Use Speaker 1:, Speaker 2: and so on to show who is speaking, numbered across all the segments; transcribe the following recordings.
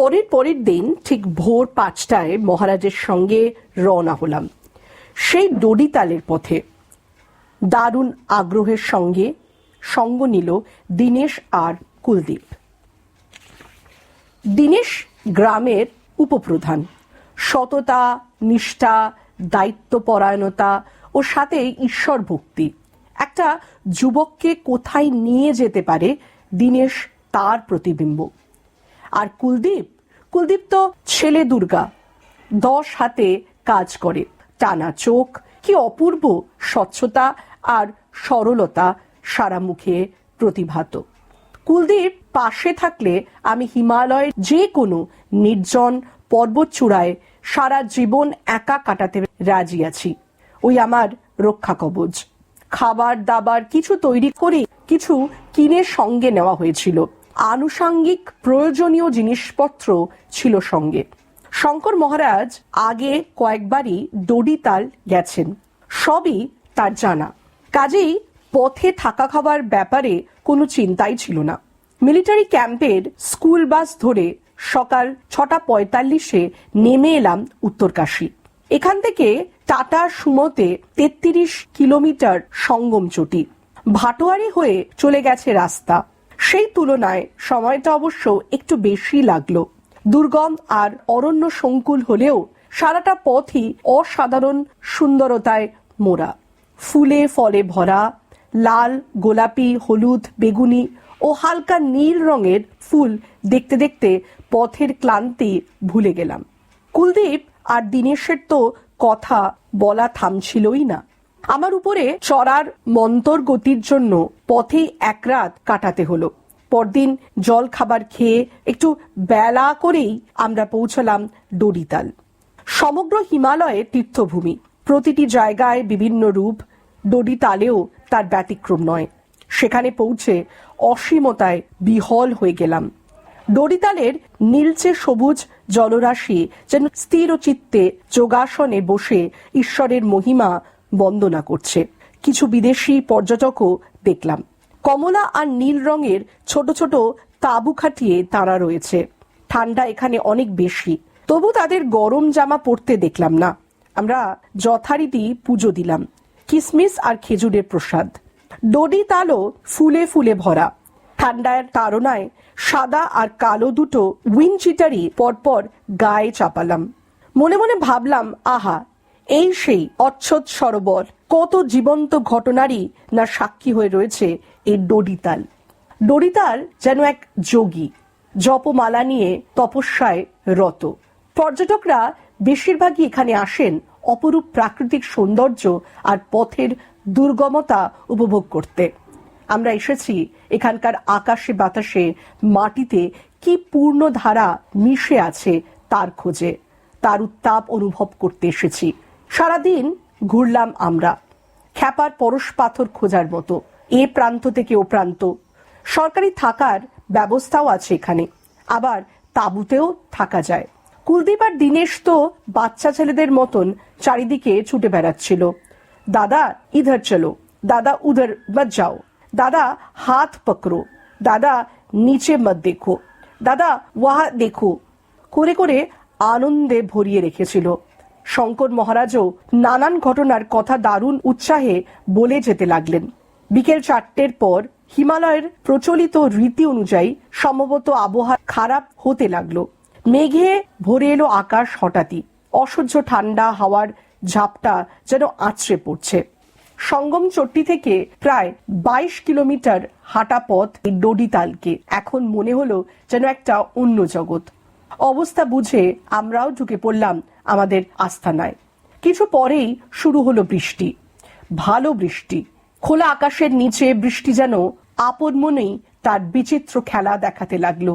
Speaker 1: পরের পরের দিন ঠিক ভোর পাঁচটায় মহারাজের সঙ্গে রওনা হলাম। সেই ডডিতালের পথে দারুণ আগ্রহের সঙ্গে সঙ্গ নিল দীনেশ আর কুলদীপ। দীনেশ গ্রামের উপপ্রধান। সততা, নিষ্ঠা, দায়িত্বপরায়ণতা ও সাথে ঈশ্বর ভক্তি একটা যুবককে কোথায় নিয়ে যেতে পারে দীনেশ তার প্রতিবিম্ব। আর কুলদীপ? কুলদীপ তো ছেলে দুর্গা। দশ হাতে কাজ করে। টানা চোখ, কি অপূর্ব স্বচ্ছতা আর সরলতা সারা মুখে প্রতিভাত। কুলদীপ পাশে থাকলে আমি হিমালয়ের যে কোনো নির্জন পর্বত চূড়ায় সারা জীবন একা কাটাতে রাজি আছি। ওই আমার রক্ষা কবচ। খাবার দাবার কিছু তৈরি করে কিছু কিনে সঙ্গে নেওয়া হয়েছিল। আনুষাঙ্গিক প্রয়োজনীয় জিনিসপত্র ছিল সঙ্গে। শঙ্কর মহারাজ আগে কয়েকবারই ডডিতাল গেছেন। সবই তার জানা। কাজেই পথে থাকা খাবার ব্যাপারে কোনো চিন্তাই ছিল না। মিলিটারি ক্যাম্পের স্কুল বাস ধরে সকাল ছটা পঁয়তাল্লিশে নেমে এলাম উত্তরকাশী। এখান থেকে টাটা সুমোতে তেত্রিশ কিলোমিটার সঙ্গম চটি। ভাটোয়ারি হয়ে চলে গেছে রাস্তা। সেই তুলনায় সময়টা অবশ্য একটু বেশি লাগল। দুর্গম আর অরণ্য সংকুল হলেও সারাটা পথই অসাধারণ সুন্দরতায় মোড়া। ফুলে ফলে ভরা, লাল, গোলাপি, হলুদ, বেগুনি ও হালকা নীল রঙের ফুল দেখতে দেখতে পথের ক্লান্তি ভুলে গেলাম। কুলদীপ আর দীনেশের তো কথা বলা থামছিলই না। আমার উপরে চড়ার মন্তর গতির জন্য পথেই এক রাত কাটাতে হলো। পরদিন জল খাবার খেয়ে একটু বেলা করেই আমরা পৌঁছলাম ডরিতাল সমগ্র হিমালয়ে তীর্থভূমি, প্রতিটি জায়গায় বিভিন্ন রূপ ডডিতালেও তার ব্যতিক্রম নয়। সেখানে পৌঁছে অসীমতায় বিহল হয়ে গেলাম। ডরিতালের নীলচে সবুজ জলরাশি যেন স্থির চিত্তে যোগাসনে বসে ঈশ্বরের মহিমা বন্দনা করছে। কিছু বিদেশি পর্যটকও দেখলাম। কমলা আর নীল রঙের ছোট ছোট তাঁবু খাটিয়ে তারা রয়েছে। ঠান্ডা এখানে অনেক বেশি। তবু তাদের গরম জামা পরতে দেখলাম না। আমরা যথারীতি পুজো দিলাম। কিসমিস আর খেজুরের প্রসাদ। ডডি তালও ফুলে ফুলে ভরা। ঠান্ডার তাড়নায় সাদা আর কালো দুটো উইনচিটারি পরপর গায়ে চাপালাম। মনে মনে ভাবলাম, আহা এই সেই অচ্ছদ সরোবর। কত জীবন্ত ঘটনারই না সাক্ষী হয়ে রয়েছে এই ডডিতাল। ডরিতাল যেন এক যোগী, জপমালা নিয়ে তপস্যায় রত। পর্যটকরা বেশিরভাগই এখানে আসেন অপরূপ প্রাকৃতিক সৌন্দর্য আর পথের দুর্গমতা উপভোগ করতে। আমরা এসেছি এখানকার আকাশে বাতাসে মাটিতে কি পূর্ণ ধারা মিশে আছে তার খোঁজে। তার উত্তাপ অনুভব করতে এসেছি। সারাদিন ঘুরলাম আমরা। খ্যাপার পরশ পাথর খোঁজার মতো। এ প্রান্ত থেকে ও প্রান্ত। সরকারি থাকার ব্যবস্থাও আছে এখানে। আবার তাঁবুতেও থাকা যায়। কুলদীপ আর দীনেশ তো বাচ্চা ছেলেদের মতন চারিদিকে ছুটে বেড়াচ্ছিল। দাদা, ইধর চলো। দাদা, উধার মত যাও। দাদা, হাত পকড়ো। দাদা, নিচে মত দেখো। দাদা, ওয়াহা দেখো। করে করে আনন্দে ভরিয়ে রেখেছিল। শঙ্কর মহারাজও নানান ঘটনার কথা দারুণ উৎসাহে বলে যেতে লাগলেন। বিকেল চারটের পর হিমালয়ের প্রচলিত রীতি অনুযায়ী সম্ভবত আবহাওয়া খারাপ হতে লাগল। মেঘে ভরে এলো আকাশ হঠাৎই। অসহ্য ঠান্ডা হাওয়ার ঝাপটা যেন আছড়ে পড়ছে। সঙ্গম চট্টি থেকে প্রায় বাইশ কিলোমিটার হাঁটা পথ ডডিতালকে। এখন মনে হলো যেন একটা অন্য জগৎ। অবস্থা বুঝে আমরাও ঢুকে পড়লাম আমাদের আস্থানায় কিছু পরেই শুরু হলো বৃষ্টি। ভালো বৃষ্টি। খোলা আকাশের নিচে বৃষ্টি যেন আপন মনেই তার বিচিত্র খেলা দেখাতে লাগল।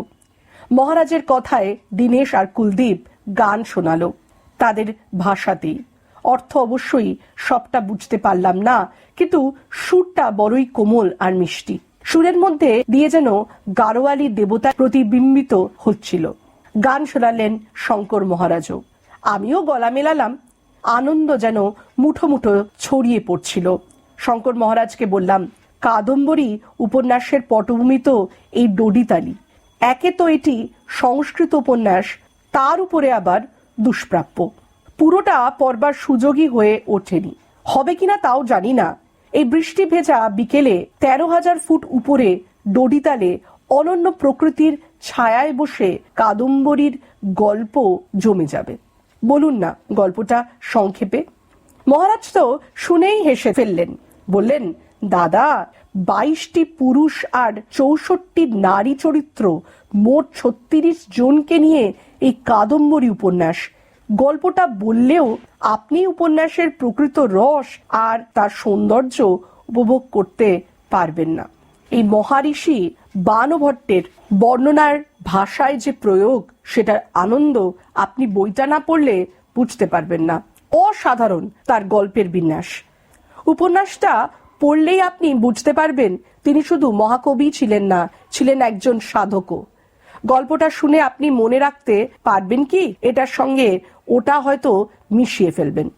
Speaker 1: মহারাজের কথায় দীনেশ আর কুলদীপ গান শোনালো। তাদের ভাষাতেই। অর্থ অবশ্যই সবটা বুঝতে পারলাম না, কিন্তু সুরটা বড়ই কোমল আর মিষ্টি। সুরের মধ্যে দিয়ে যেন গারোয়ালি দেবতা প্রতিবিম্বিত হচ্ছিল। গান শোনালেন শঙ্কর মহারাজও। আমিও গলা মেলালাম। আনন্দ যেন মুঠো মুঠো ছড়িয়ে পড়ছিল। শঙ্কর মহারাজকে বললাম, কাদম্বরী উপন্যাসের পটভূমি তো এই ডডিতালি। একে তো এটি সংস্কৃত উপন্যাস, তার উপরে আবার দুষ্প্রাপ্য। পুরোটা পড়বার সুযোগই হয়ে ওঠেনি। হবে কিনা তাও জানি না। এই বৃষ্টি ভেজা বিকেলে তেরো হাজার ফুট উপরে ডডিতালে অনন্য প্রকৃতির ছায়ায় বসে কাদম্বরীর গল্প জমে যাবে। বলুন না, গল্পটা সংক্ষেপে। মহারাজ তো শুনেই হেসে ফেললেন, বললেন, দাদা, বাইশটি পুরুষ আর চৌষট্টি নারী চরিত্র, মোট ছত্রিশ জনকে নিয়ে এই কাদম্বরী উপন্যাস। গল্পটা বললেও আপনি উপন্যাসের প্রকৃত রস আর তার সৌন্দর্য উপভোগ করতে পারবেন না। এই মহারিষি বানভট্টের বর্ণনার ভাষায় যে প্রয়োগ, সেটার আনন্দ আপনি বইটা না পড়লে বুঝতে পারবেন না। অসাধারণ তার গল্পের বিন্যাস। উপন্যাসটা পড়লেই আপনি বুঝতে পারবেন, তিনি শুধু মহাকবি ছিলেন না, ছিলেন একজন সাধকও। গল্পটা শুনে আপনি মনে রাখতে পারবেন কি, এটার সঙ্গে ওটা হয়তো মিশিয়ে ফেলবেন।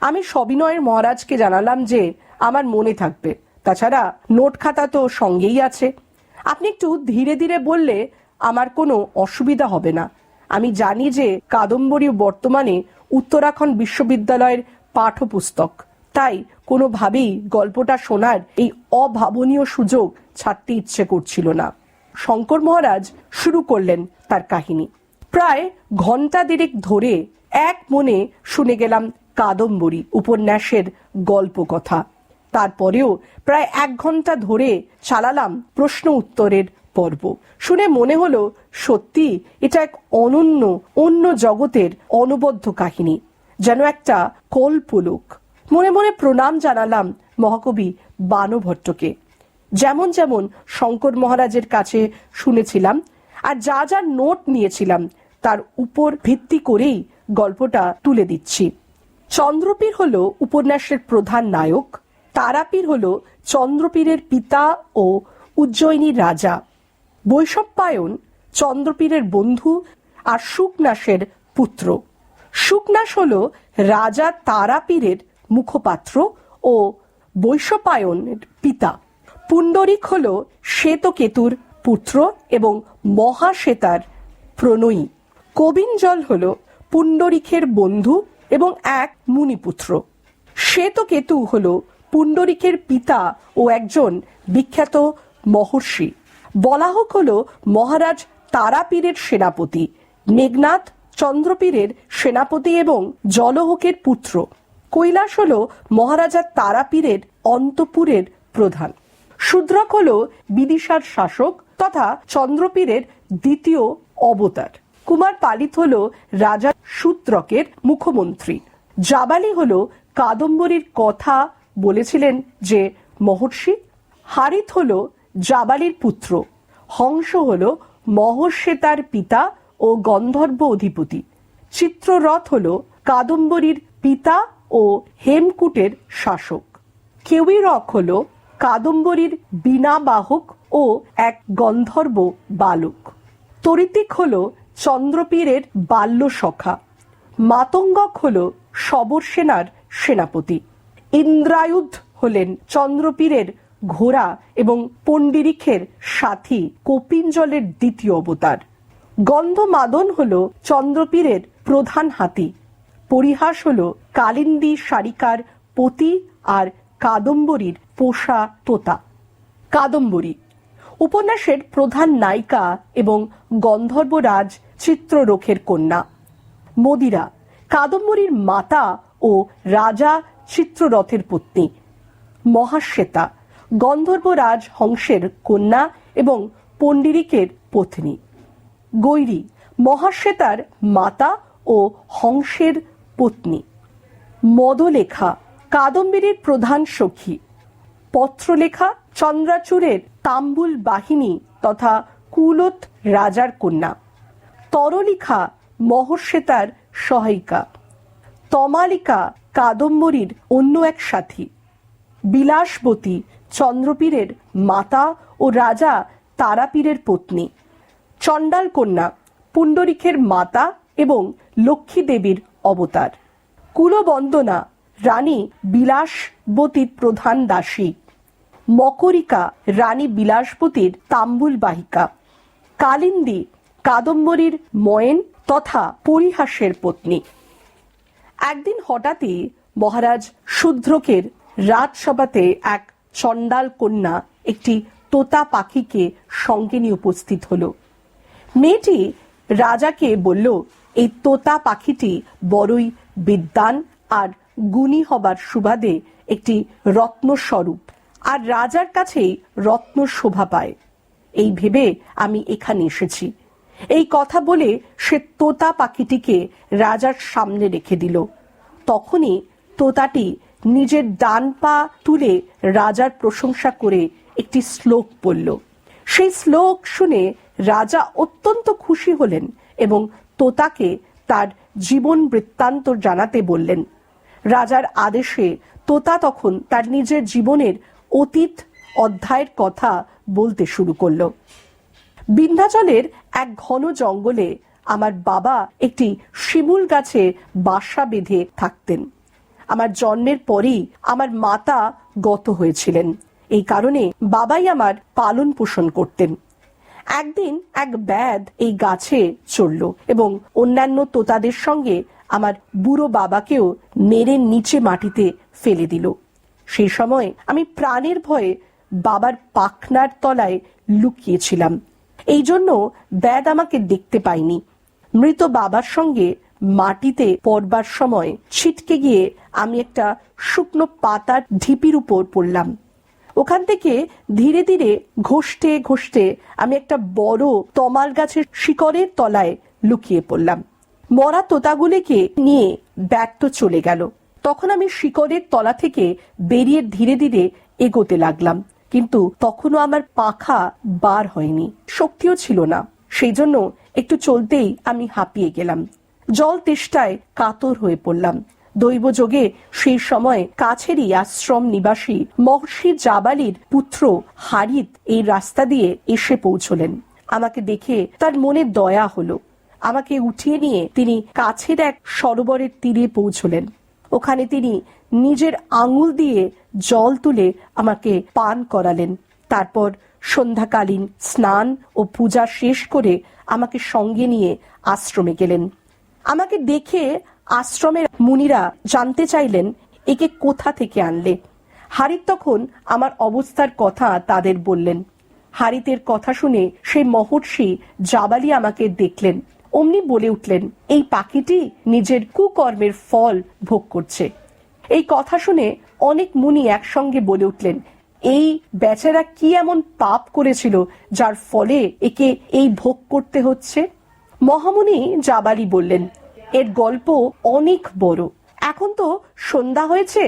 Speaker 1: আমি সবিনয়ের মহারাজকে জানালাম যে, আমার মনে থাকবে। তাছাড়া নোট খাতা তো সঙ্গেই আছে। আপনি একটু ধীরে ধীরে বললে আমার কোনো অসুবিধা হবে না। আমি জানি যে কাদম্বরী বর্তমানে উত্তরাখণ্ড বিশ্ববিদ্যালয়ের পাঠ্যপুস্তক। তাই কোনোভাবেই গল্পটা শোনার এই অভাবনীয় সুযোগ ছাড়তে ইচ্ছে করছিল না। শঙ্কর মহারাজ শুরু করলেন তার কাহিনী। প্রায় ঘণ্টা দেড়েক ধরে এক মনে শুনে গেলাম কাদম্বরী উপন্যাসের গল্প কথা তারপরেও প্রায় এক ঘণ্টা ধরে চালালাম প্রশ্ন উত্তরের পর্ব। শুনে মনে হলো, সত্যি এটা এক অনন্য, অন্য জগতের অনবদ্য কাহিনী, যেন একটা কল্পলোক। মনে মনে প্রণাম জানালাম মহাকবি বানভট্টকে। যেমন যেমন শঙ্কর মহারাজের কাছে শুনেছিলাম আর যা যা নোট নিয়েছিলাম, তার উপর ভিত্তি করেই গল্পটা তুলে দিচ্ছি। চন্দ্রপীর হলো উপন্যাসের প্রধান নায়ক তারাপীর হল চন্দ্রপীরের পিতা ও উজ্জয়িনীর রাজা। বৈশম্পায়ন চন্দ্রপীরের বন্ধু আর সুকনাসের পুত্র। সুকনাস হল রাজা তারাপীরের মুখপাত্র ও বৈশপায়নের পিতা। পুণ্ডরিক হল শ্বেতকেতুর পুত্র এবং মহাশ্বেতার প্রণয়ী। কবিঞ্জল হল পুণ্ডরিকের বন্ধু এবং এক মুনিপুত্র। শ্বেতকেতু হল পুণ্ডরিকের পিতা ও একজন বিখ্যাত মহর্ষি। বলাহক হল মহারাজ তারাপীরের সেনাপতি, মেঘনাথ চন্দ্রপীরের সেনাপতি এবং জলহকের পুত্র। কৈলাস হল মহারাজা তারাপীরের অন্তপুরের প্রধান। শূদ্রক হল বিদিশার শাসক তথা চন্দ্রপীরের দ্বিতীয় অবতার। কুমার পালিত হল রাজা শূদ্রকের মুখ্যমন্ত্রী জাবালি হল কাদম্বরীর কথা বলেছিলেন যে, মহর্ষি, হারিত হল জাবালির পুত্র, হংস হল মহর্ষেতার পিতা ও গন্ধর্ব অধিপতি, চিত্ররথ হল কাদম্বরীর পিতা ও হেমকুটের শাসক। কেউইরক হল কাদম্বরীর বীণাবাহক ও এক গন্ধর্ব বালক। তরিতিক হল চন্দ্রপীরের বাল্য সখা মাতঙ্গক হল শবর সেনার সেনাপতি। ইন্দ্রায়ুধ হলেন চন্দ্রপীরের ঘোড়া এবং পণ্ডিরিখের সাথী, কপিঞ্জলের দ্বিতীয় অবতার। গন্ধমাদন হল চন্দ্রপীরের প্রধান হাতি। পরিহাস হল কালিন্দী সারিকার পতি আর কাদম্বরীর পোষা তোতা। কাদম্বরী। উপন্যাসের প্রধান নায়িকা এবং গন্ধর্বরাজ চিত্ররোখের কন্যা। মদিরা। কাদম্বরীর মাতা ও রাজা চিত্ররথের পত্নী। মহাশ্বেতা, গন্ধর্বরাজ হংসের কন্যা এবং পণ্ডিরিকের পত্নী। গৈরী, মহাশ্বেতার মাতা ও হংসের পত্নী। মদলেখা কাদম্বরীর প্রধান সখী। পত্রলেখা, চন্দ্রাচূড়ের তাম্বুল বাহিনী তথা কুলত রাজার কন্যা। তরলিখা, মহর্ষেতার সহায়িকা। তমালিকা কাদম্বরীর অন্য এক সাথী। বিলাসবতী চন্দ্রপীরের মাতা ও রাজা তারাপীরের পত্নী। চণ্ডাল কন্যা পুণ্ডরিকের মাতা এবং লক্ষ্মী দেবীর অবতার। কুলবন্দনা রানী বিলাসবতীর প্রধান দাসী। মকরিকা রানী বিলাসবতীর তাম্বুল বাহিকা। কালিন্দী কাদম্বরীর ময়েন তথা পরিহাসের পত্নী। একদিন হঠাৎই মহারাজ শূদ্রকের রাজসভাতে এক চণ্ডাল কন্যা একটি তোতা পাখিকে সঙ্গে নিয়ে উপস্থিত হলো। মেয়েটি রাজাকে বলল, এই তোতা পাখিটি বড়ই বিদ্বান আর গুণী হবার সুবাদে একটি রত্নস্বরূপ, আর রাজার কাছেই রত্ন শোভা পায়। এই ভেবে আমি এখানে এসেছি। এই কথা বলে সে তোতা পাখিটিকে রাজার সামনে রেখে দিল। তখনই তোতাটি নিজের ডান পা তুলে রাজার প্রশংসা করে একটি শ্লোক পড়ল। সেই শ্লোক শুনে রাজা অত্যন্ত খুশি হলেন এবং তোতাকে তার জীবন বৃত্তান্ত জানাতে বললেন। রাজার আদেশে তোতা তখন তার নিজের জীবনের অতীত অধ্যায়ের কথা বলতে শুরু করল। বিন্ধ্যাচলের এক ঘন জঙ্গলে আমার বাবা একটি শিমুল গাছে বাসা বেঁধে থাকতেন। আমার জন্মের পরেই আমার মাতা গত হয়েছিলেন। এই কারণে বাবাই আমার পালন পোষণ করতেন। একদিন এক ব্যাদ এই গাছে চড়ল এবং অন্যান্য তোতাদের সঙ্গে আমার বুড়ো বাবাকেও মেরে নিচে মাটিতে ফেলে দিল। সেই সময় আমি প্রাণের ভয়ে বাবার পাখনার তলায় লুকিয়েছিলাম। এই জন্য ব্যাদ আমাকে দেখতে পাইনি মৃত বাবার সঙ্গে মাটিতে পড়বার সময় ছিটকে গিয়ে আমি একটা শুকনো পাতার ঢিপির উপর পড়লাম। ওখান থেকে ধীরে ধীরে ঘষতে ঘষতে আমি একটা বড় তমাল গাছের শিকড়ের তলায় লুকিয়ে পড়লাম। মরা তোতাগুলিকে নিয়ে ব্যর্থ চলে গেল। তখন আমি শিকড়ের তলা থেকে বেরিয়ে ধীরে ধীরে এগোতে লাগলাম। কিন্তু তখনও আমার পাখা বার হয়নি, শক্তিও ছিল না। সেই জন্য একটু চলতেই আমি হাঁপিয়ে গেলাম। জল তেষ্টায় কাতর হয়ে পড়লাম। দৈব যোগে সেই সময় কাছেরই আশ্রম নিবাসী মহর্ষি জাবালির পুত্র হারিত এই রাস্তা দিয়ে এসে পৌঁছলেন। আমাকে দেখে তার মনে দয়া হলো। আমাকে উঠিয়ে নিয়ে তিনি কাছের এক সরোবরের তীরে পৌঁছলেন। ওখানে তিনি নিজের আঙুল দিয়ে জল তুলে আমাকে পান করালেন। তারপর সন্ধ্যাকালীন স্নান ও পূজা শেষ করে আমাকে সঙ্গে নিয়ে আশ্রমে গেলেন। আমাকে দেখে আশ্রমের মুনিরা জানতে চাইলেন, একে কোথা থেকে আনলে? হারিত তখন আমার অবস্থার কথা তাদের বললেন। হারিতের কথা শুনে সেই মহর্ষি জাবালি আমাকে দেখলেন। অমনি বলে উঠলেন, এই পাখিটি নিজের কুকর্মের ফল ভোগ করছে। এই কথা শুনে অনেক মুনি একসঙ্গে বলে উঠলেন, এই বেচারা কি এমন পাপ করেছিল যার ফলে একে এই ভোগ করতে হচ্ছে? মহামুনি জাবালি বললেন, এর গল্প অনেক বড়। এখন তো সন্ধ্যা হয়েছে,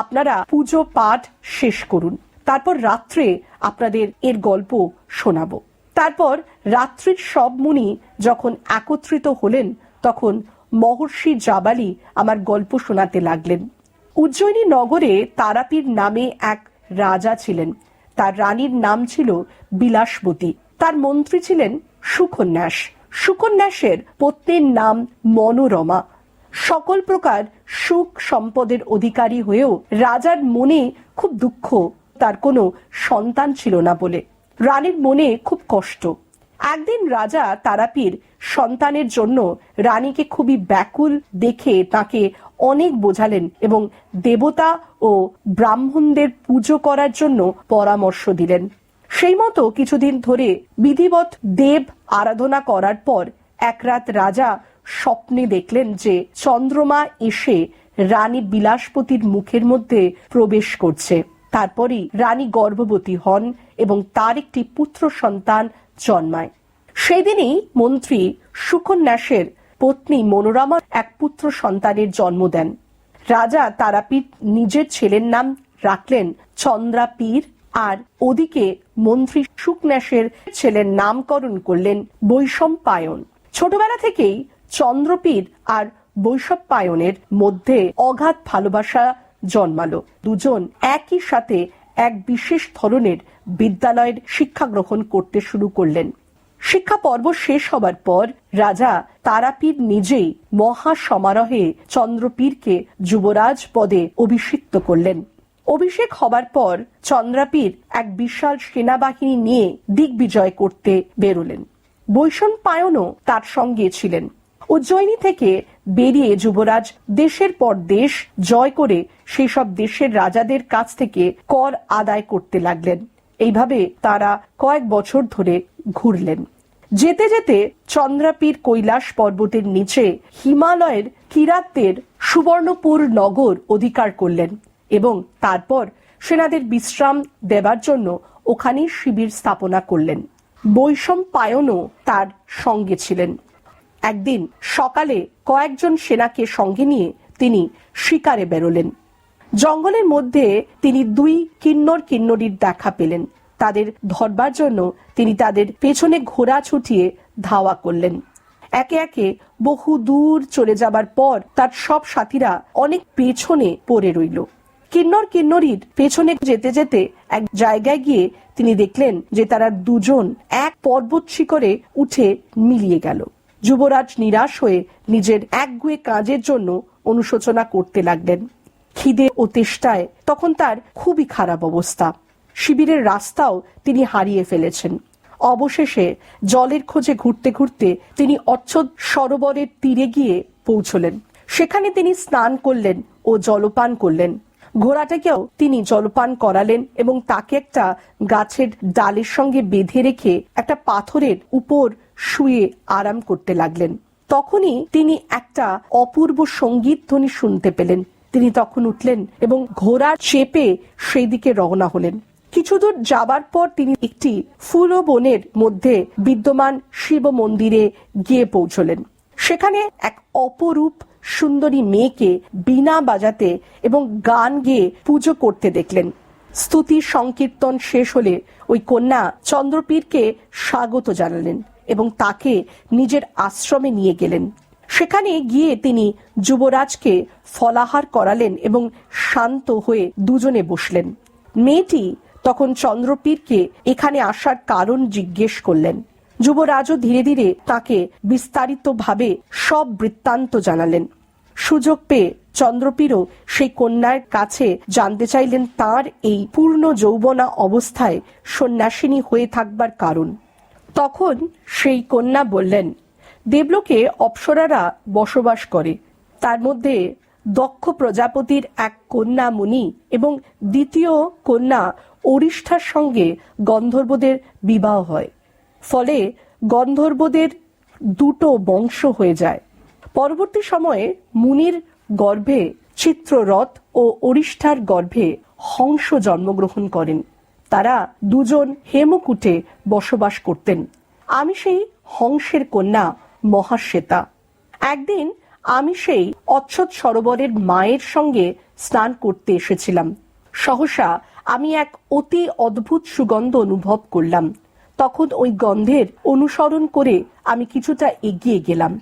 Speaker 1: আপনারা পুজো পাঠ শেষ করুন। তারপর রাত্রে আপনাদের এর গল্প শোনাবো। তারপর রাত্রির সব মুনি যখন একত্রিত হলেন, তখন মহর্ষি জাবালি আমার গল্প শোনাতে লাগলেন। উজ্জয়িনী নগরে তারাপীর নামে এক রাজা ছিলেন। তার রানীর নাম ছিল বিলাসবতী। তার মন্ত্রী ছিলেন সুকন্যাস। সুকন্যাসের পত্নীর নাম মনোরমা। সকল প্রকার সুখ সম্পদের অধিকারী হয়েও রাজার মনে খুব দুঃখ, তার কোনো সন্তান ছিল না বলে। রানীর মনে খুব কষ্ট। একদিন রাজা তারাপীর সন্তানের জন্য রানীকে খুবই ব্যাকুল দেখে তাকে অনেক বোঝালেন এবং দেবতা ও ব্রাহ্মণদের পুজো করার জন্য পরামর্শ দিলেন। সেই মতো কিছুদিন ধরে বিধিবৎ দেব আরাধনা করার পর এক রাত রাজা স্বপ্নে দেখলেন যে চন্দ্রমা এসে রানী বিলাসপতির মুখের মধ্যে প্রবেশ করছে। তারপরই রানী গর্ভবতী হন এবং তার একটি পুত্র সন্তান জন্মায়। সেদিনই মন্ত্রী সুকন্যাসের পত্নী মনোরমা এক পুত্র সন্তানের জন্ম দেন। রাজা তারাপীঠ নিজের ছেলের নাম রাখলেন চন্দ্রাপীর আর ওদিকে মন্ত্রী সুকন্যাসের ছেলের নামকরণ করলেন বৈষম্পায়ন ছোটবেলা থেকেই চন্দ্রপীর আর বৈষম্পায়নের মধ্যে অগাধ ভালোবাসা জন্মালো। দুজন একই সাথে এক বিশেষ ধরনের বিদ্যালয়ের শিক্ষা গ্রহণ করতে শুরু করলেন। শিক্ষা পর্ব শেষ হবার পর রাজা তারাপীর নিজেই মহা সমারোহে চন্দ্রপীরকে যুবরাজ পদে অভিষিক্ত করলেন। অভিষেক হবার পর চন্দ্রাপীর এক বিশাল সেনাবাহিনী নিয়ে দিগ্বিজয় করতে বেরোলেন। বৈষণ পায়নও তার সঙ্গে ছিলেন। উজ্জয়িনী থেকে বেরিয়ে যুবরাজ দেশের পর দেশ জয় করে সেই সব দেশের রাজাদের কাছ থেকে কর আদায় করতে লাগলেন। এইভাবে তারা কয়েক বছর ধরে ঘুরলেন। যেতে যেতে চন্দ্রাপীর কৈলাস পর্বতের নিচে হিমালয়ের কিরাতদের সুবর্ণপুর নগর অধিকার করলেন এবং তারপর সেনাদের বিশ্রাম দেবার জন্য ওখানে শিবির স্থাপনা করলেন। বৈষম পায়নও তার সঙ্গে ছিলেন। একদিন সকালে কয়েকজন সেনাকে সঙ্গে নিয়ে তিনি শিকারে বেরোলেন। জঙ্গলের মধ্যে তিনি দুই কিন্নর কিন্নরীর দেখা পেলেন। তাদের ধরবার জন্য তিনি তাদের পেছনে ঘোড়া ছুটিয়ে ধাওয়া করলেন। একে একে বহু দূর চলে যাবার পর তার সব সাথীরা অনেক পেছনে পড়ে রইল। কিন্নর কিন্নরীর পেছনে যেতে যেতে এক জায়গায় গিয়ে তিনি দেখলেন যে তারা দুজন এক পর্বত শিখরে উঠে মিলিয়ে গেল। যুবরাজ নিরাশ হয়ে নিজের একগুয়ে কাজের জন্য অনুশোচনা করতে লাগলেন। খিদে ও তেষ্টায় তখন তার খুবই খারাপ অবস্থা। শিবিরের রাস্তাও তিনি হারিয়ে ফেলেছেন। অবশেষে জলের খোঁজে ঘুরতে ঘুরতে তিনি অচ্ছদ সরোবরের তীরে গিয়ে পৌঁছলেন। সেখানে তিনি স্নান করলেন ও জলপান করলেন। ঘোড়াটাকেও তিনি জলপান করালেন এবং তাকে একটা গাছের ডালের সঙ্গে বেঁধে রেখে একটা পাথরের উপর শুয়ে আরাম করতে লাগলেন। তখনই তিনি একটা অপূর্ব সংগীত ধ্বনি শুনতে পেলেন। তিনি তখন উঠলেন এবং ঘোড়া চেপে সেই দিকে রওনা হলেন। কিছু দূর যাবার পর তিনি একটি ফুল বনের মধ্যে বিদ্যমান শিব মন্দিরে গিয়ে পৌঁছলেন। সেখানে এক অপরূপ সুন্দরী মেয়েকে বিনা বাজাতে এবং গান গেয়ে পুজো করতে দেখলেন। স্তুতি সংকীর্তন শেষ হলে ওই কন্যা চন্দ্রপীরকে স্বাগত জানালেন। এবং তাকে নিজের আশ্রমে নিয়ে গেলেন। সেখানে গিয়ে তিনি যুবরাজকে ফলাহার করালেন এবং শান্ত হয়ে দুজনে বসলেন। মেয়েটি তখন চন্দ্রপীরকে এখানে আসার কারণ জিজ্ঞেস করলেন। যুবরাজও ধীরে ধীরে তাকে বিস্তারিতভাবে সব বৃত্তান্ত জানালেন। সুযোগ পেয়ে চন্দ্রপীরও সেই কন্যার কাছে জানতে চাইলেন তার এই পূর্ণ যৌবনা অবস্থায় সন্ন্যাসিনী হয়ে থাকবার কারণ। তখন সেই কন্যা বললেন, দেবলোকে অপ্সরারা বসবাস করে। তার মধ্যে দক্ষ প্রজাপতির এক কন্যা মুনি এবং দ্বিতীয় কন্যা অরিষ্ঠার সঙ্গে গন্ধর্বদের বিবাহ হয়। ফলে গন্ধর্বদের দুটো বংশ হয়ে যায়। পরবর্তী সময়ে মুনির গর্ভে চিত্ররথ ও অরিষ্ঠার গর্ভে হংস জন্মগ্রহণ করেন। তারা দুজন হেমকূটে বসবাস করতেন। আমি সেই হংসের কন্যা মহাশ্বেতা। একদিন আমি সেই অচ্ছদ সরোবরের মায়ের সঙ্গে স্নান করতে এসেছিলাম। সহসা আমি এক অতি অদ্ভুত সুগন্ধ অনুভব করলাম। তখন ওই গন্ধের অনুসরণ করে আমি কিছুটা এগিয়ে গেলাম।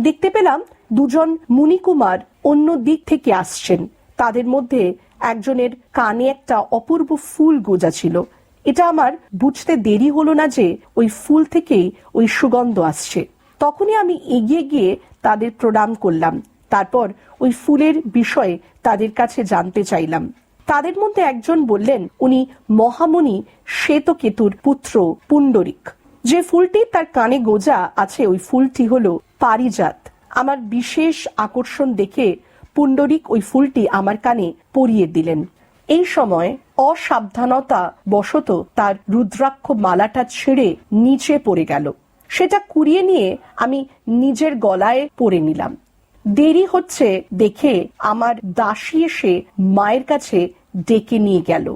Speaker 1: দেখতে পেলাম দুজন মুনিকুমার অন্য দিক থেকে আসছেন। তাদের মধ্যে একজনের কানে একটা অপূর্ব ফুল গোজা ছিল। এটা আমার বুঝতে দেরি হলো না যে ওই ফুল থেকেই ওই সুগন্ধ আসছে। তখনই আমি এগিয়ে গিয়ে তাদের প্রণাম করলাম। তারপর ওই ফুলের বিষয়ে তাদের কাছে জানতে চাইলাম। তাদের মধ্যে একজন বললেন, উনি মহামুনি শ্বেতকেতুর পুত্র পুণ্ডরিক। যে ফুলটি তার কানে গোজা আছে, ওই ফুলটি হলো পারিজাত। আমার বিশেষ আকর্ষণ দেখে পুণ্ডরিক ওই ফুলটি আমার কানে পরিয়ে দিলেন। এই সময় অসাবধানতা বশত তার রুদ্রাক্ষ মালাটা ছেড়ে নিচে পড়ে গেল। সেটা কুড়িয়ে নিয়ে আমি নিজের গলায় পরে নিলাম। দেরি হচ্ছে দেখে আমার দাসী এসে মায়ের কাছে ডেকে নিয়ে গেল।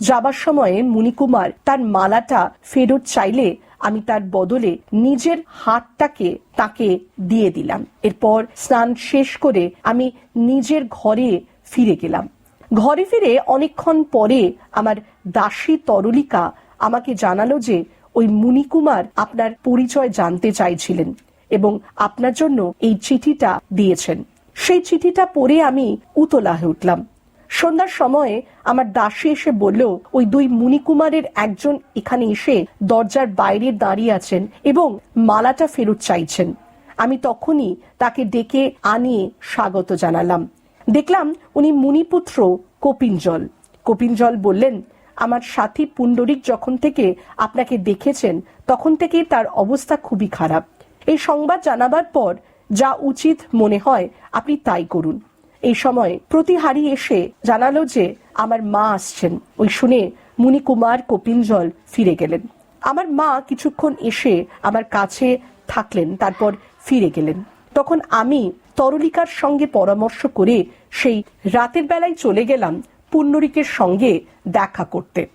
Speaker 1: যাবার সময়ে মুনিকুমার তার মালাটা ফেরত চাইলে আমি তার বদলে নিজের হাতটাকে তাকে দিয়ে দিলাম। এরপর স্নান শেষ করে আমি নিজের ঘরে ফিরে গেলাম। ঘরে ফিরে অনেকক্ষণ পরে আমার দাসী তরলিকা আমাকে জানালো যে ওই মুনিকুমার আপনার পরিচয় জানতে চাইছিলেন এবং আপনার জন্য এই চিঠিটা দিয়েছেন। সেই চিঠিটা পড়ে আমি উতলা হয়ে উঠলাম। সন্ধ্যার সময়ে আমার দাসী এসে বলল, ওই দুই মুনিকুমারের একজন এখানে এসে দরজার বাইরে দাঁড়িয়ে আছেন এবং মালাটা ফেরত চাইছেন। আমি তখনই তাকে ডেকে আনিয়ে স্বাগত জানালাম। দেখলাম উনি মুনিপুত্র কপিনজল কপিনজল বললেন, আমার সাথী পুণ্ডরিক যখন থেকে আপনাকে দেখেছেন, তখন থেকেই তার অবস্থা খুবই খারাপ। এই সংবাদ জানাবার পর যা উচিত মনে হয় আপনি তাই করুন। এই সময় প্রতিহারি এসে জানালো যে আমার মা আসছেন। ওই শুনে মুনিকুমার কপিঞ্জল ফিরে গেলেন। আমার মা কিছুক্ষণ এসে আমার কাছে থাকলেন, তারপর ফিরে গেলেন। তখন আমি তরলিকার সঙ্গে পরামর্শ করে সেই রাতের বেলায় চলে গেলাম পুণ্যরিকের সঙ্গে দেখা করতে।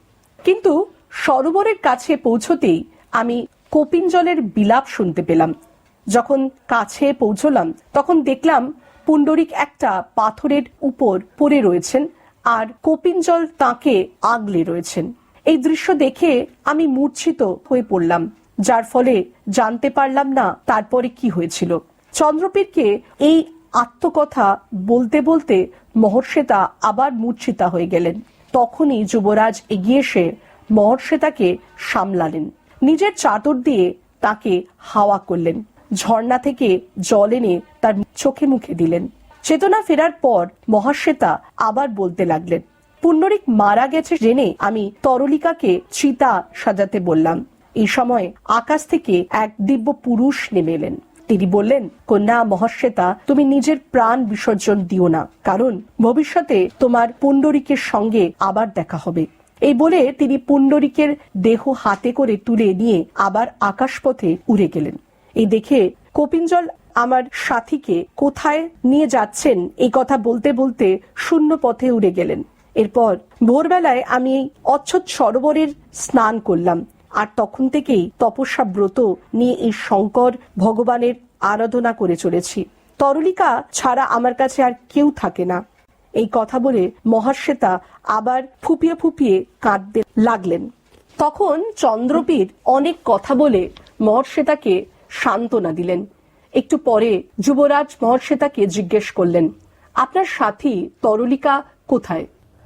Speaker 1: কিন্তু সরোবরের কাছে পৌঁছতেই আমি কপিঞ্জলের বিলাপ শুনতে পেলাম। যখন কাছে পৌঁছলাম, তখন দেখলাম পুণ্ডরিক একটা পাথরের উপর পড়ে রয়েছেন আর কপিঞ্জল তাকে আগলে রয়েছেন। এই দৃশ্য দেখে আমি মূর্ছিত হয়ে পড়লাম, যার ফলে জানতে পারলাম না তারপরে কি হয়েছিল। চন্দ্রপীরকে এই আত্মকথা বলতে বলতে মহর্ষেতা আবার মূর্ছিতা হয়ে গেলেন। তখনই যুবরাজ এগিয়ে এসে মহর্ষেতাকে সামলালেন। নিজের চাদর দিয়ে তাকে হাওয়া করলেন। ঝর্ণা থেকে জল এনে তার চোখে মুখে দিলেন। চেতনা ফেরার পর মহাশ্বেতা আবার বলতে লাগলেন, পুণ্যরিক মারা গেছে জেনে আমি তরলিকাকে চিতা সাজাতে বললাম। এই সময় আকাশ থেকে এক দিব্য পুরুষ নেমে এলেন। তিনি বললেন, কন্যা মহাশ্বেতা, তুমি নিজের প্রাণ বিসর্জন দিও না, কারণ ভবিষ্যতে তোমার পুণ্ডরিকের সঙ্গে আবার দেখা হবে এই বলে তিনি পুণ্ডরিকের দেহ হাতে করে তুলে নিয়ে আবার আকাশপথে উড়ে গেলেন। এই দেখে কপিঞ্জল আমার সাথীকে কোথায় নিয়ে যাচ্ছেন এই কথা বলতে বলতে শূন্য পথে উড়ে গেলেন। এরপর ভোরবেলায় আমি এই অচ্ছদ সরোবরের স্নান করলাম আর তখন থেকেই তপস্যা ব্রত নিয়ে এই শঙ্কর ভগবানের আরাধনা করে চলেছি। তরলিকা ছাড়া আমার কাছে আর কেউ থাকে না। এই কথা বলে মহাশ্বেতা আবার ফুপিয়ে ফুপিয়ে কাঁদতে লাগলেন। তখন চন্দ্রপীর অনেক কথা বলে মহর্ষেতাকে সান্ত্বনা দিলেন। একটু পরে যুবরাজ মহর্ষেতাকে জিজ্ঞেস করলেন, আপনার সাথী তরলিকা কোথায়?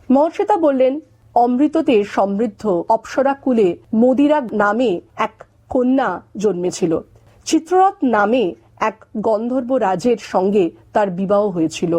Speaker 1: মহর্ষেতা বললেন, অমৃততে সমৃদ্ধ অপ্সরা কুলে মদিরা নামে এক কন্যা জন্মেছিল। চিত্ররথ নামে এক গন্ধর্ব রাজের সঙ্গে তার বিবাহ হয়েছিল।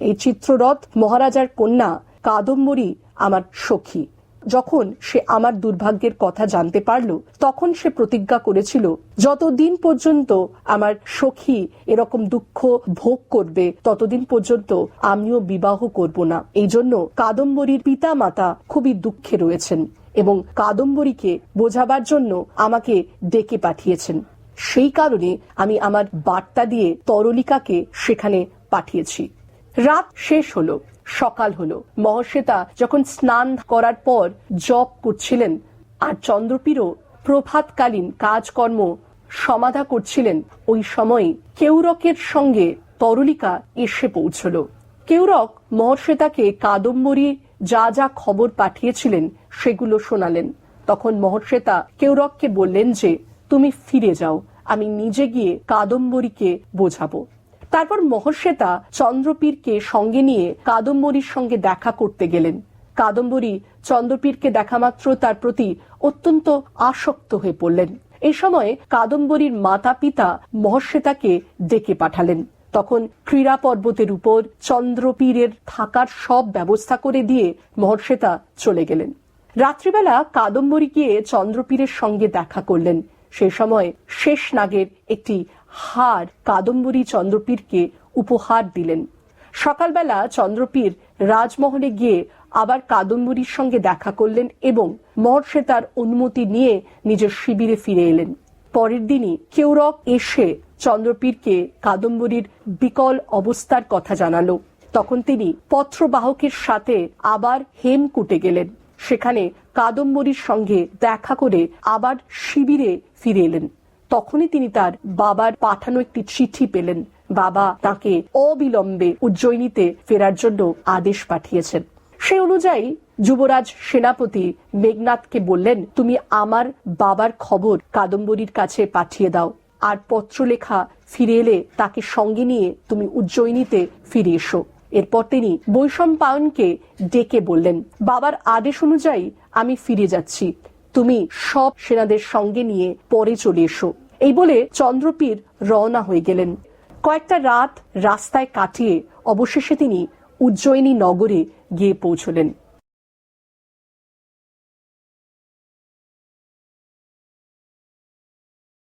Speaker 1: এই চিত্ররথ মহারাজার কন্যা কাদম্বরী, আমার সখী। যখন সে আমার দুর্ভাগ্যের কথা জানতে পারল, তখন সে প্রতিজ্ঞা করেছিল, যতদিন পর্যন্ত আমার সখী এরকম দুঃখ ভোগ করবে, ততদিন পর্যন্ত আমিও বিবাহ করব না। এই জন্য কাদম্বরীর পিতা মাতা খুবই দুঃখে রয়েছেন এবং কাদম্বরীকে বোঝাবার জন্য আমাকে ডেকে পাঠিয়েছেন। সেই কারণে আমি আমার বার্তা দিয়ে তরলিকাকে সেখানে পাঠিয়েছি। রাত শেষ হলো। সকাল হলো। মহর্ষেতা যখন স্নান করার পর জপ করছিলেন আর চন্দ্রপীরও প্রভাতকালীন কাজকর্ম সমাধা করছিলেন, ওই সময় কেউরকের সঙ্গে তরলিকা এসে পৌঁছল। কেউরক মহর্ষেতাকে কাদম্বরী যা যা খবর পাঠিয়েছিলেন সেগুলো শোনালেন। তখন মহর্ষেতা কেউরককে বললেন যে, তুমি ফিরে যাও, আমি নিজে গিয়ে কাদম্বরীকে বোঝাবো। তারপর মহর্ষেতা চন্দ্রপীরকে সঙ্গে নিয়ে কাদম্বরীর সঙ্গে দেখা করতে গেলেন। কাদম্বরী চন্দ্রপীরকে দেখা মাত্র তার প্রতি অত্যন্ত আসক্ত হয়ে পড়লেন। এই সময় কাদম্বরীর মাতা পিতা মহর্ষেতাকে ডেকে পাঠালেন। তখন ক্রীড়া পর্বতের উপর চন্দ্রপীরের থাকার সব ব্যবস্থা করে দিয়ে মহর্ষেতা চলে গেলেন। রাত্রিবেলা কাদম্বরী গিয়ে চন্দ্রপীরের সঙ্গে দেখা করলেন। সে সময় শেষ নাগের একটি হার কাদম্বরী চন্দ্রপীরকে উপহার দিলেন। সকালবেলা চন্দ্রপীর রাজমহলে গিয়ে আবার কাদম্বরীর সঙ্গে দেখা করলেন এবং মহর্ষে তার অনুমতি নিয়ে নিজের শিবিরে ফিরে এলেন। পরের দিনই কেউরক এসে চন্দ্রপীরকে কাদম্বরীর বিকল অবস্থার কথা জানালো। তখন তিনি পত্রবাহকের সাথে আবার হেমকুটে গেলেন। সেখানে কাদম্বরীর সঙ্গে দেখা করে আবার শিবিরে ফিরে এলেন। তখনই তিনি তার বাবার পাঠানো একটি চিঠি পেলেন। বাবা তাকে অবিলম্বে উজ্জয়িনীতে ফেরার জন্য আদেশ পাঠিয়েছেন। সে অনুযায়ী যুবরাজ সেনাপতি মেঘনাথকে বললেন, তুমি আমার বাবার খবর কাদম্বরীর কাছে পাঠিয়ে দাও আর পত্রলেখা ফিরে এলে তাকে সঙ্গে নিয়ে তুমি উজ্জয়িনীতে ফিরে এসো। এরপর তিনি বৈষম্পায়নকে ডেকে বললেন, বাবার আদেশ অনুযায়ী আমি ফিরে যাচ্ছি। তুমি সব সেনাদের সঙ্গে নিয়ে পরে চলে এসো। এই বলে চন্দ্রপীর রওনা হয়ে গেলেন। কয়েকটা রাত রাস্তায় কাটিয়ে অবশেষে তিনি উজ্জয়িনী নগরে গিয়ে পৌঁছলেন।